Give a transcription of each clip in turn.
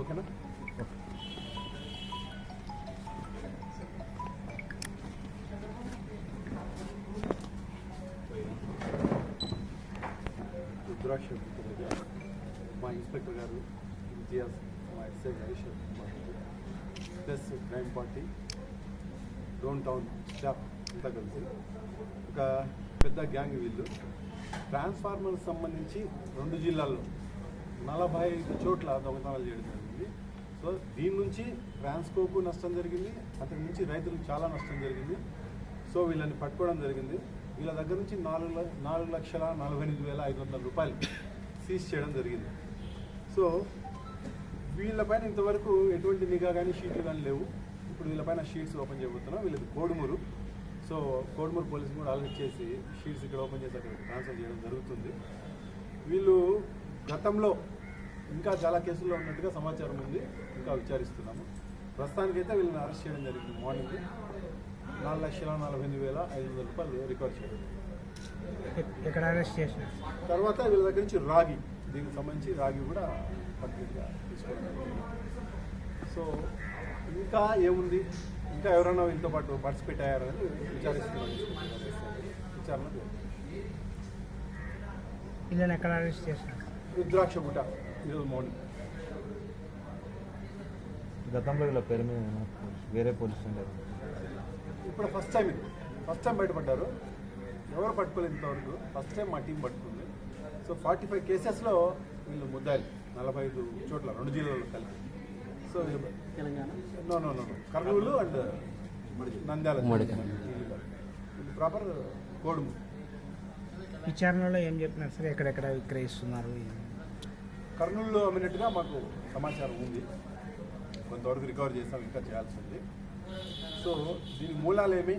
ఓకేనా? రుద్రాక్ష మా ఇన్స్పెక్టర్ గారు ఇంతియాజ్ మా SI Ganesh plus crime party Dhone town staff అంతా కలిసి ఒక పెద్ద గ్యాంగ్ వీళ్ళు. ట్రాన్స్ఫార్మర్కి సంబంధించి రెండు జిల్లాల్లో నలభై ఐదు చోట్ల దొంగతనాలు చేయడం జరిగింది. సో దీని నుంచి ట్రాన్స్కోకు నష్టం జరిగింది. అతని నుంచి రైతులకు చాలా నష్టం జరిగింది. సో వీళ్ళని పట్టుకోవడం జరిగింది. వీళ్ళ దగ్గర నుంచి నాలుగు నాలుగు లక్షల నలభై ఎనిమిది వేల ఐదు వందల రూపాయలు సీజ్ చేయడం జరిగింది. సో వీళ్ళపైన ఇంతవరకు ఎటువంటి నిఘా కానీ షీట్లు కానీ లేవు. ఇప్పుడు వీళ్ళపైన షీట్స్ ఓపెన్ చేయబోతున్నాం. వీళ్ళది కోడుమూరు. సో కోడుమూరు పోలీసులు కూడా ఆల్రెడీ చేసి షీట్స్ ఇక్కడ ఓపెన్ చేసి అక్కడ ట్రాన్స్ఫర్ చేయడం జరుగుతుంది. వీళ్ళు గతంలో ఇంకా చాలా కేసుల్లో ఉన్నట్టుగా సమాచారం ఉంది. ఇంకా విచారిస్తున్నాము. ప్రస్తుతానికైతే వీళ్ళని అరెస్ట్ చేయడం జరిగింది. మార్నింగ్ నాలుగు లక్షల నలభై ఎనిమిది వేల ఐదు వందల రూపాయలు రికవర్ చేయడం ఎక్కడ అరెస్ట్ చేసిన తర్వాత వీళ్ళ దగ్గర నుంచి రాగి దీనికి సంబంధించి రాగి కూడా కంప్లీట్గా తీసుకోవడం. సో ఇంకా ఏముంది? ఇంకా ఎవరైనా వీళ్ళతో పాటు పార్టిసిపేట్ అయ్యారని విచారిస్తున్నాం. విచారణ వీళ్ళని ఎక్కడ అరెస్ట్ చేసిన రుద్రాక్ష గుట్ట. ఈరోజు మార్నింగ్ గతంలో ఇలా పేరు మీద వేరే పోలీస్ ఉండేది. ఇప్పుడు ఫస్ట్ టైం ఇది. ఫస్ట్ టైం బయటపడ్డారు. ఎవరు పట్టుకోలేదు ఇంతవరకు? ఫస్ట్ టైం మా టీం పట్టుకుంది. సో ఫార్టీ ఫైవ్ కేసెస్లో వీళ్ళు ముద్దాయి నలభై ఐదు చోట్ల రెండు జిల్లాల్లో కలిపి. So Telangana? No no no Kurnool and Nandyal proper కోడుము. విచారణలో ఏం చెప్పినారు? సార్ ఎక్కడెక్కడ విక్రయిస్తున్నారు? ఏం? కర్నూలులో అమ్మినట్టుగా మాకు సమాచారం ఉంది. కొంతవరకు రికవర్ చేస్తాం ఇంకా చేయాల్సి ఉంది సో దీని మూలాలు ఏమి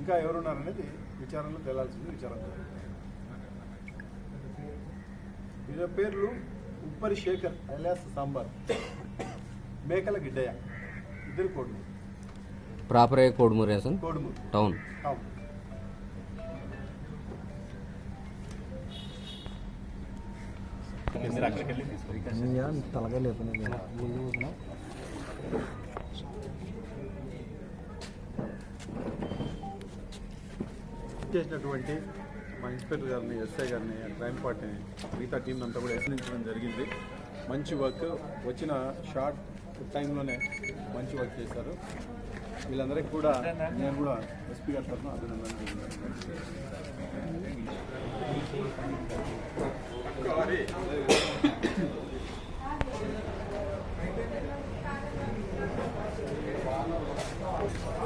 ఇంకా ఎవరున్నారనేది విచారణలో తేలాల్సింది విచారణ వీళ్ళ పేర్లు ఉప్పరి శేఖర్ అలియాస్ సాంబార్ మేకల గిడ్డయ్య ఇద్దరు Kodumur proper Kodumur Kodumur town. Town. తలగా లేకుండా చేసినటువంటి మా ఇన్స్పెక్టర్ గారిని ఎస్ఐ గారిని క్రైమ్ పార్టీని మిగతా టీం అంతా కూడా ఎస్లించడం జరిగింది. మంచి వర్క్. వచ్చిన షార్ట్ టైంలోనే మంచి వర్క్ చేశారు. వీళ్ళందరికీ కూడా నేను కూడా ఎస్పీ గారి తరఫున అభినందనలు. Okay.